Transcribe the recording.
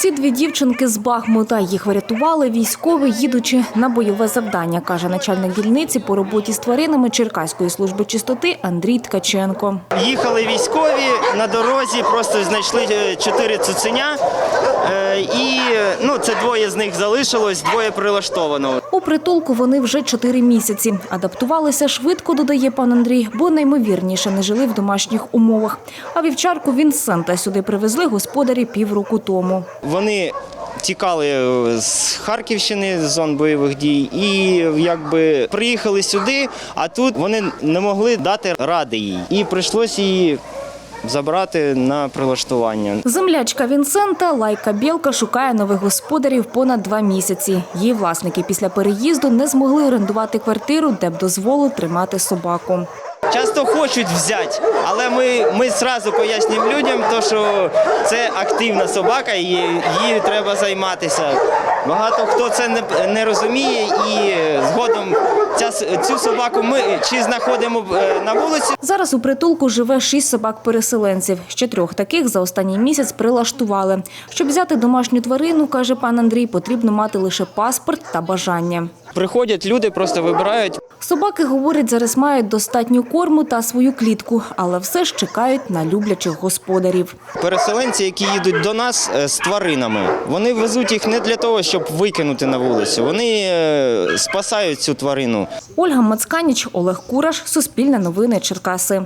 Ці дві дівчинки з Бахмута їх врятували військові, їдучи на бойове завдання, каже начальник дільниці по роботі з тваринами Черкаської служби чистоти Андрій Ткаченко. Їхали військові на дорозі, просто знайшли е, чотири цуценя. е, І ну, це двоє з них залишилось, двоє прилаштовано. У притулку вони вже чотири місяці. Адаптувалися швидко, додає пан Андрій, бо наймовірніше не жили в домашніх умовах. А вівчарку Вінсента сюди привезли господарі півроку тому. Вони тікали е, з Харківщини, з зон бойових дій, і якби приїхали сюди, а тут вони не могли дати ради їй. І прийшлося її забрати на прилаштування. Землячка Вінсента Лайка Білка шукає нових господарів понад два місяці. Її власники після переїзду не змогли орендувати квартиру, де б дозволили тримати собаку. Часто хочуть взяти, але ми, ми зразу пояснюємо людям, то, що це активна собака, і її треба займатися. Багато хто це не, не розуміє, і згодом цю собаку ми чи знаходимо е, на вулиці, Зараз у притулку живе шість собак-переселенців. Ще трьох таких за останній місяць прилаштували. Щоб взяти домашню тварину, каже пан Андрій, потрібно мати лише паспорт та бажання. Приходять люди, просто вибирають. Собаки, говорять, зараз мають достатньо корму та свою клітку, але все ж чекають на люблячих господарів. Переселенці, які їдуть до нас е, з тваринами, вони везуть їх не для того, щоб викинути на вулицю. Вони е, спасають цю тварину. Ольга Мацканіч, Олег Кураш, Суспільне новини Черкаси.